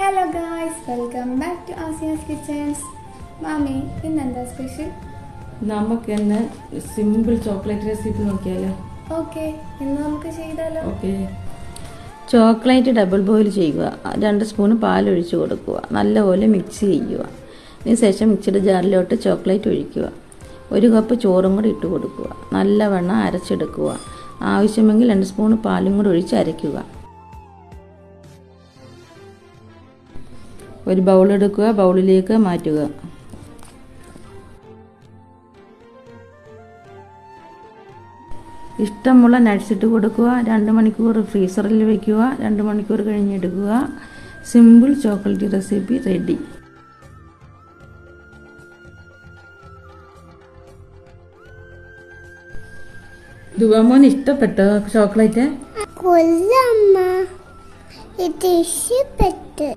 Hello guys welcome back to Asiya's kitchens മാമി ഇന്നെന്താ special നമുക്ക് ഇന്ന് സിമ്പിൾ ചോക്ലേറ്റ് റെസിപ്പി നോക്കിയാലോ? ഓക്കെ ഇന്ന് നമുക്ക് ചെയ്താലോ? ഓക്കെ ചോക്ലേറ്റ് ഡബിൾ ബോയിൽ ചെയ്യുക. രണ്ട് സ്പൂൺ പാലൊഴിച്ച് കൊടുക്കുക. നല്ലപോലെ മിക്സ് ചെയ്യുക. ഇതിന് ശേഷം മിക്സിയുടെ ജാറിലോട്ട് ചോക്ലേറ്റ് ഒഴിക്കുക. ഒരു കപ്പ് ചോറും കൂടി ഇട്ട് കൊടുക്കുക. നല്ലവണ്ണം അരച്ചെടുക്കുക. ആവശ്യമെങ്കിൽ രണ്ട് സ്പൂൺ പാലും കൂടി ഒഴിച്ച് അരയ്ക്കുക. ഒരു ബൗൾ എടുക്കുക ബൗളിലേക്ക് മാറ്റുക. ഇഷ്ടമുള്ള നട്ട്സ് ഇട്ട് കൊടുക്കുക രണ്ട് മണിക്കൂർ ഫ്രീസറിൽ വയ്ക്കുക രണ്ട് മണിക്കൂർ കഴിഞ്ഞെടുക്കുക. സിമ്പിൾ ചോക്ലേറ്റ് റെസിപ്പി റെഡി ദുബാമോൻ ഇഷ്ടപ്പെട്ടോ ചോക്ലേറ്റ് കൊല്ലമ്മ ഇത് ഇഷ്ടപ്പെട്ട്.